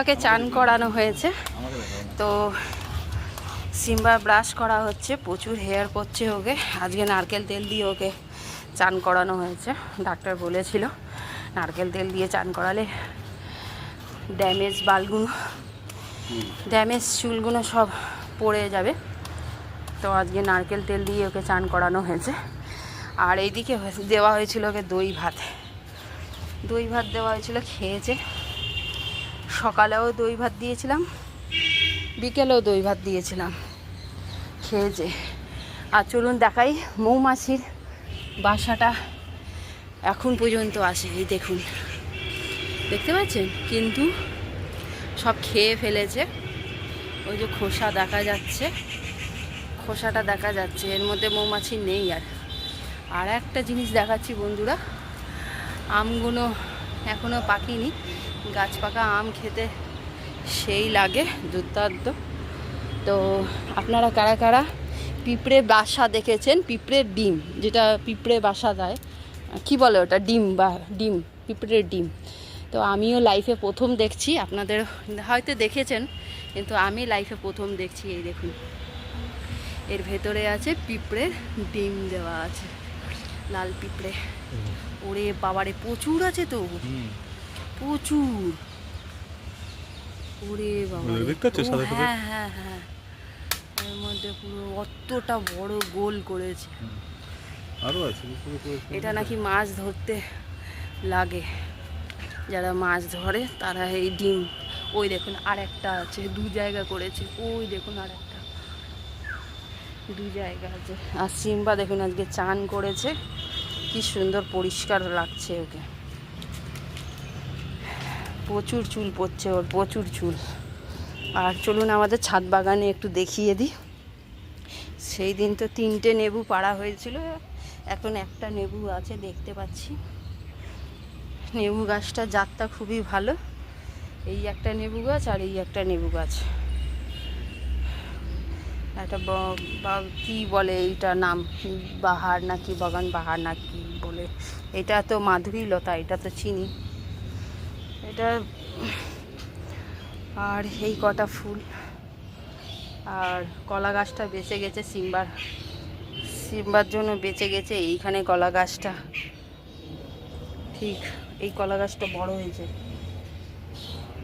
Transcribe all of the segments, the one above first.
ওকে চান করানো হয়েছে। তো সিম্বা ব্রাশ করা হচ্ছে, প্রচুর হেয়ার পড়ছে ওকে। আজকে নারকেল তেল দিয়ে ওকে চান করানো হয়েছে। ডাক্তার বলেছিল, নারকেল তেল দিয়ে চান করালে ড্যামেজ বালগুলো, ড্যামেজ চুলগুলো সব পড়ে যাবে। তো আজকে নারকেল তেল দিয়ে ওকে চান করানো হয়েছে। আর এইদিকে দেওয়া হয়েছিল ওকে দই ভাত। দই ভাত দেওয়া হয়েছিল, খেয়েছে। সকালেও দই ভাত দিয়েছিলাম, বিকেলেও দই ভাত দিয়েছিলাম। খেয়েছে আর চলুন দেখাই মৌমাছির বাসাটা। এখন পর্যন্ত আসে, এই দেখুন। দেখতে পাচ্ছেন? কিন্তু সব খেয়ে ফেলেছে। ওই যে খোসা দেখা যাচ্ছে, খোসাটা দেখা যাচ্ছে, এর মধ্যে মৌমাছি নেই আর। আর একটা জিনিস দেখাচ্ছি বন্ধুরা, আমগুলো এখনও পাকিনি। গাছ পাকা আম খেতে সেই লাগে দুর্দান্ত। তো আপনারা কারা কারা পিঁপড়ে বাসা দেখেছেন? পিঁপড়ের ডিম যেটা পিঁপড়ে বাসা দেয়। কি বলে ওটা? ডিম বা ডিম পিঁপড়ের ডিম। তো আমিও লাইফে প্রথম দেখছি আপনাদের হয়তো দেখেছেন কিন্তু আমি লাইফে প্রথম দেখছি এই দেখুন। এর ভেতরে আছে পিঁপড়ের ডিম দেওয়া আছে লাল পিঁপড়ে। ওরে বাবারে প্রচুর আছে তো। প্রচুর। ওরে বাবা দেখতে সাদা সাদা? হ্যাঁ হ্যাঁ হ্যাঁ। এর মধ্যে পুরো অতটা বড় গোল করেছে। আরও আছে। এটা নাকি মাছ ধরতে লাগে। যারা মাছ ধরে তারা এই ডিম। ওই দেখুন আর একটা আছে দু জায়গা করেছে। ওই দেখুন আর একটা। দু জায়গা আছে। আর সিম্বা দেখুন আজকে চান করেছে। কি সুন্দর পরিষ্কার লাগছে ওকে। প্রচুর চুল পড়ছে ওর, প্রচুর চুল। আর চলুন আমাদের ছাদ বাগানে একটু দেখিয়ে দিই। সেই দিন তো তিনটে নেবু পাড়া হয়েছিল, এখন একটা নেবু আছে দেখতে পাচ্ছি। নেবু গাছটা জাতটা খুবই ভালো। এই একটা নেবু গাছ আর এই একটা নেবু গাছ। একটা বা- কি বলে এইটা নাম? বাহার নাকি, বাগান বাহার নাকি বলে। এটা তো মাধুরী লতা, এটা তো চিনি। এটা আর এই কটা ফুল। আর কলা গাছটা বেঁচে গেছে সিম্বার। সিম্বার জন্য বেঁচে গেছে এইখানে কলা গাছটা। ঠিক, এই কলা গাছটা বড় হয়েছে।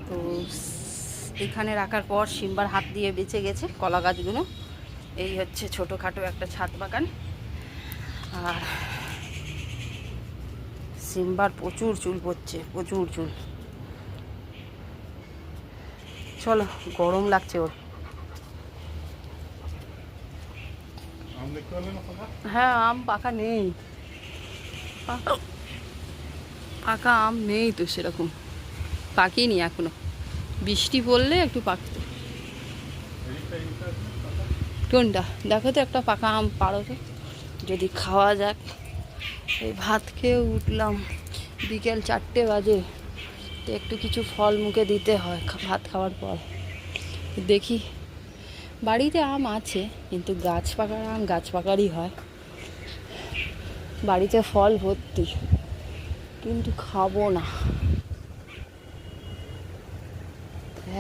তো এখানে রাখার পর সিম্বার হাত দিয়ে বেঁচে গেছে কলা গাছগুলো। এই হচ্ছে ছোটোখাটো একটা ছাদ বাগান। আর সিম্বার প্রচুর চুল পড়ছে, প্রচুর চুল। চলো গরম লাগছে ওর? হ্যাঁ আম পাকা নেই। পাকা আম নেই তো সেরকম। পাকেনি এখনও। বৃষ্টি পড়লে একটু পাকতো? কোনটা? দেখো তো একটা পাকা আম পারো তো। যদি খাওয়া যাক। এই ভাত খেয়ে উঠলাম। বিকেল চারটে বাজে। তো একটু কিছু ফল মুখে দিতে হয় ভাত খাওয়ার পর। দেখি, বাড়িতে আম আছে, কিন্তু গাছ পাকার আম গাছ পাকারই হয়। বাড়িতে ফল ভর্তি, কিন্তু খাব না।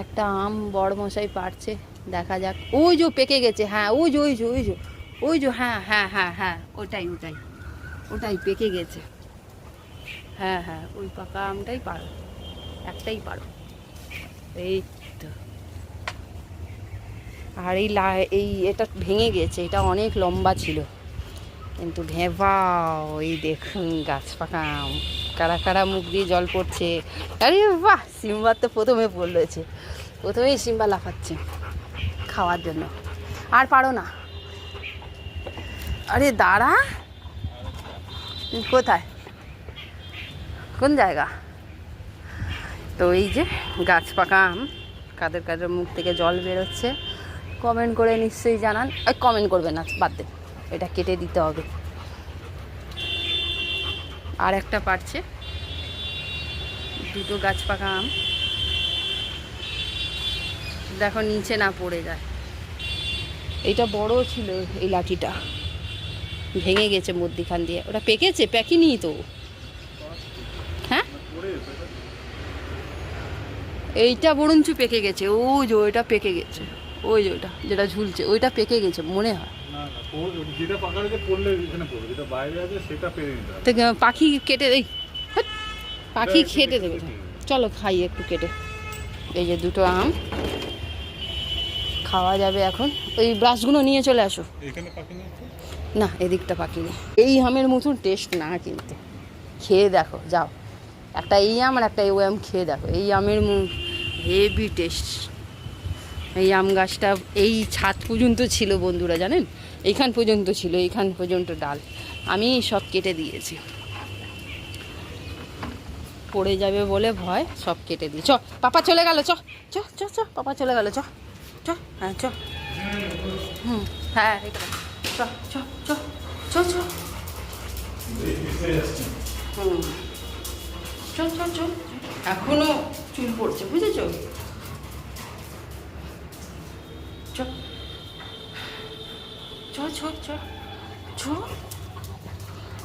একটা আম বড় মশাই পারছে, দেখা যাক। ওই যে পেকে গেছে হ্যাঁ ওই যে ওই যে ওই যে ওই যে হ্যাঁ হ্যাঁ হ্যাঁ হ্যাঁ ওটাই ওটাই ওটাই, পেকে গেছে। হ্যাঁ হ্যাঁ ওই পাকা আমটাই পারো একটাই পারো। এই তো। আর এই লা, এই এটা ভেঙে গেছে এটা অনেক লম্বা ছিল। কিন্তু ভেবাও, এই দেখুন গাছ পাকা কারা কারা মুখ দিয়ে জল পড়ছে। আরে বাহ সিম্বার তো প্রথমে পড়লেছে প্রথমেই সিম্বা লাফাচ্ছে খাওয়ার জন্য। আর পারো না। আরে দাঁড়া। কোথায়? কোন জায়গা? তো এই যে গাছ পাকা আম, কাদের কাদের মুখ থেকে জল বেরোচ্ছে কমেন্ট করে নিশ্চয়ই জানান। কমেন্ট করবেন না, বাদ দেন এটা কেটে দিতে হবে। আর একটা পারছে, দুটো গাছ পাকা আম। দেখো, নিচে না পড়ে যায়। এটা বড় ছিল এই লাঠিটা, ভেঙে গেছে মধ্যিখান দিয়ে। ওটা পেকেছে পেকেনি তো। হ্যাঁ? এইটা বরঞ্চ পেকে গেছে ওই যে ওইটা পেকে গেছে ওই যে ওইটা যেটা ঝুলছে ওইটা পেকে গেছে মনে হয়। পাখি কেটে হ্যাট, পাখি খেতে দেবে চলো খাই একটু কেটে। এই যে দুটো আম। খাওয়া যাবে এখন। ওই ব্রাশগুলো নিয়ে চলে আসো? না এদিকটা পাখি নেই। এই আমের মতন টেস্ট না কিন্তু। খেয়ে দেখো যাও। একটা এই আম আর একটা এই আম খেয়ে দেখো। এই আমের হেভি টেস্ট এই আম গাছটা, এই ছাদ পর্যন্ত ছিল বন্ধুরা, জানেন? এইখান পর্যন্ত ছিল, এইখান পর্যন্ত ডাল। আমি সব কেটে দিয়েছি। পড়ে যাবে বলে ভয়, সব কেটে দিই। চ, পাপা চলে গেল, চ চ চ চ, পাপা চলে গেল, চ চ হ্যাঁ চ। হুম হ্যাঁ চ চ চ চ চ। হুম। চ চ চ। এখনও চুল পড়ছে, বুঝেছ?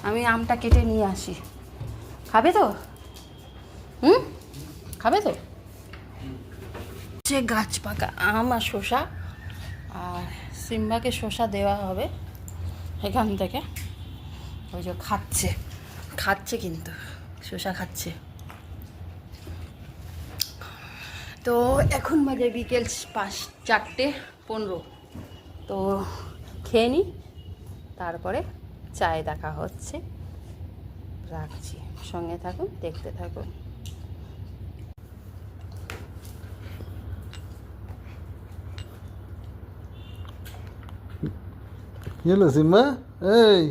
আমি আমটা কেটে নিয়ে আসি। খাবে তো? হুম? খাবে তো? যে গাছ পাকা আম আর শসা আর সিম্বাকে শসা দেওয়া হবে এখান থেকে। ওই যে খাচ্ছে। খাচ্ছে কিন্তু, শসা খাচ্ছে। তো এখন বাজে বিকেল পাঁচ, চারটে পনেরো। তো খেয়ে নিই তারপরে চায়ে দেখা হচ্ছে। রাখছি, সঙ্গে থাকুন, দেখতে থাকুন। কি হলো সিম্বা এই।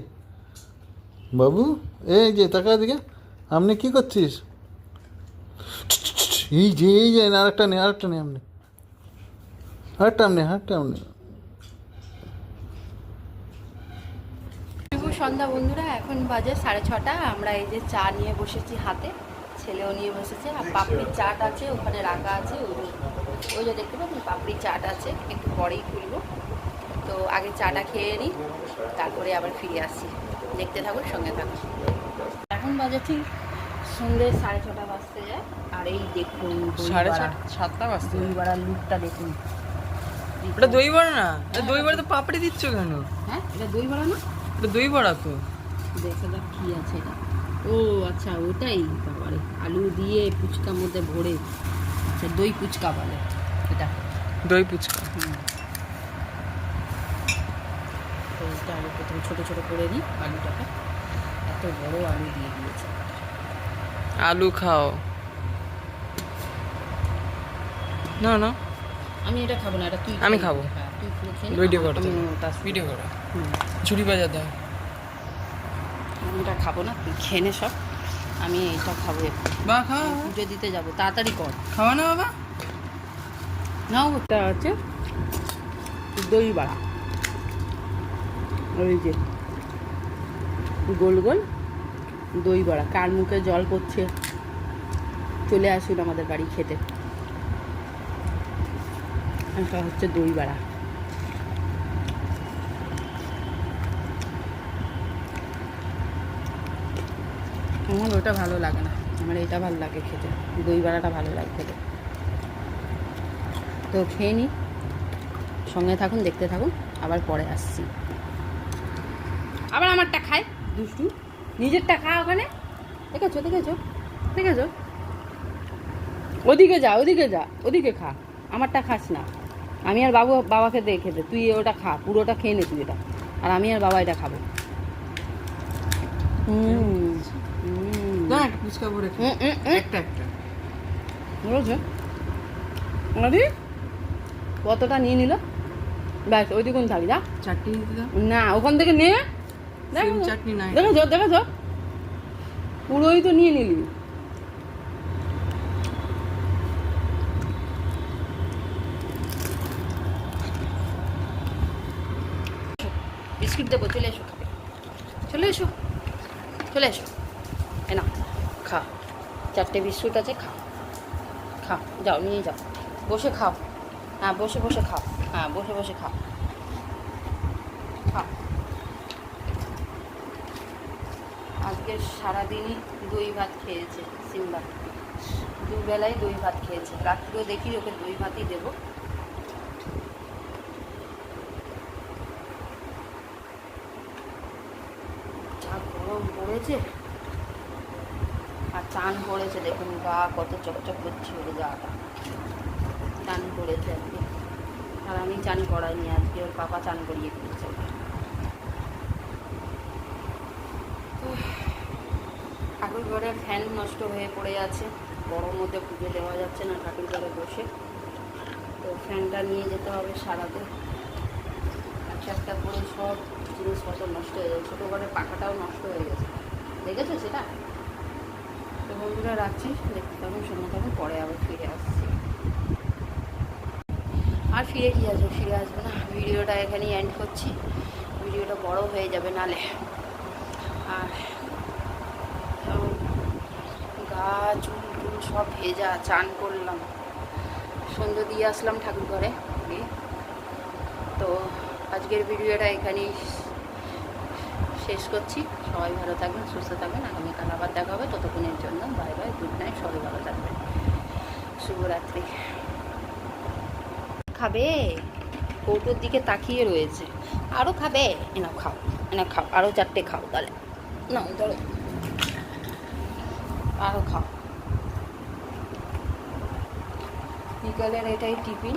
বাবু, এই যে তাকা দিকে আপনি কি করছিস? এই যে এই যে আরেকটা নেই আরেকটা নেই আপনি। আরেকটা আপনি আরেকটা আপনি। সন্ধ্যা বন্ধুরা, এখন বাজে সাড়ে ছটা। আমরা এই যে চা নিয়ে বসেছি হাতে, ছেলেও নিয়ে বসেছে। আর পাপড়ির চাট আছে, ওখানে রাখা আছে, ওই ওই যে দেখতে পাবেন পাপড়ির চাট আছে, একটু পরেই খুলবো তো আগে চাটা খেয়ে নিই, তারপরে আবার ফিরে আসছি দেখতে থাকুন, সঙ্গে থাকুন। এখন বাজে ঠিক সন্ধ্যে সাড়ে ছটা বাজতে যায়। আর এই দেখুন সাড়ে। সাতটা বাজতে দই বড়ার লুকটা দেখুন। ওটা দই বড়া না? এটা দই বড়া তো পাপড়ি দিচ্ছ কেন? হ্যাঁ এটা দই বড়া না? এটা দই বড়া তো। দেখা যাক কি আছে এটা। ও আচ্ছা ওটাই বাবারে আলু দিয়ে ফুচকার মধ্যে ভরে। আচ্ছা দই ফুচকা বলে এটা। দই এটা আলু প্রথমে ছোটো ছোটো করে দিই আলুটাকে। এত বড় আলু দিয়ে দিয়েছে। আলু খাও। না না। আমি এটা খাব না এটা তুই আমি খাব। হ্যাঁ, ভিডিও ওটা ভিডিও করো। হুম। ঝুড়ি বাজা দাও। আমি এটা খাব না তুই খেয়ে নে সব। আমি এটা খাব। বা খাও পুজো দিতে যাব তাড়াতাড়ি কর। খাওয়া না বাবা? নাও ওটা আছে দই বাড়া ওই যে গোল গোল। দই বড়া। কার মুখে জল পড়ছে? চলে আসুন আমাদের বাড়ি খেতে। এটা হচ্ছে দই বড়া। আমার ওটা ভালো লাগে না। আমার এটা ভালো লাগে খেতে। দই বড়াটা ভালো লাগে খেতে। তো খেয়ে নিই সঙ্গে থাকুন, দেখতে থাকুন। আবার পরে আসছি। আবার আমারটা খায় দুষ্টু। নিজেরটা খা ওখানে? দেখেছ দেখেছ দেখেছ? ওদিকে যা ওদিকে যা ওদিকে খা। আমারটা খাস না। আমি আর বাবু বাবাকে দিয়ে খেতে তুই ওটা খা পুরোটা খেয়ে নে তুই এটা। আর আমি আর বাবা এটা খাব। হুম ফুচকা ভরে। একটা একটা। বুঝেছে কতটা নিয়ে নিল? ব্যাস ওই দিকুন থাক যা। না ওখান থেকে নে। সিম চাটনি নাই দেখো তো দেখো তো পুরোই তো নিয়ে নিলি। বিস্কিট দেবো চলে এসো খাবে। চলে এসো। চলে এসো। এ না খা। চারটে বিস্কুট আছে খা। খা যাও নিয়ে যাও। বসে খাও। হ্যাঁ বসে বসে খাও। হ্যাঁ বসে বসে খাও। আজকে সারাদিনই দই ভাত খেয়েছে সিম্বা। দুবেলায় দই ভাত খেয়েছে। রাত্রেও দেখি ওকে দই ভাতই দেবো। গরম পড়েছে। আর চান পড়েছে, দেখুন গা কত চকচক করছে ওর গাটা। চান পড়েছে আজকে। আর আমি চান করাইনি, আজকে ওর পাপা চান করিয়ে দিয়েছে ঠাকুর ঘরের ফ্যান নষ্ট হয়ে পড়ে আছে। গরম মধ্যে পুজো দেওয়া যাচ্ছে না, ঠাকুর ঘরে বসে। তো ফ্যানটা নিয়ে যেতে হবে সারাতে একটা একটা করে সব জিনিসপত্র নষ্ট হয়ে যাবে ছোটো ঘরের পাখাটাও নষ্ট হয়ে গেছে। দেখেছ সেটা? তো বন্ধুরা, রাখছি। দেখতে থাকুন শুনে থাকুন পরে আবার ফিরে আসছি। আর ফিরে কি আসব? ফিরে আসব না। ভিডিওটা এখানেই এন্ড করছি। ভিডিওটা বড় হয়ে যাবে নালে। আর গা চুল টুল সব ভেজা, চান করলাম। সন্ধ্যে দিয়ে আসলাম ঠাকুর ঘরে তো আজকের ভিডিওটা এখানেই শেষ করছি। সবাই ভালো থাকবেন, সুস্থ থাকবেন। আগামীকাল আবার দেখা হবে। ততক্ষণের জন্য বাই বাই, গুড নাইট, সবাই ভালো থাকবেন। শুভরাত্রি। খাবে? কৌটোর দিকে তাকিয়ে রয়েছে। আরও খাবে? এনা খাও এনা খাও। আরও চারটে খাও তাহলে। না ধরো। আরও খাও। বিকালের এটাই টিফিন।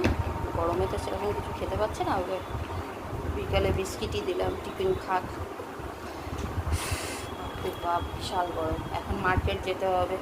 গরমে তো সেরকম কিছু খেতে পাচ্ছে না, ওকে বিকালে বিস্কিটই দিলাম, টিফিন খাক। বাপ, বিশাল গরম। এখন মার্কেট যেতে হবে।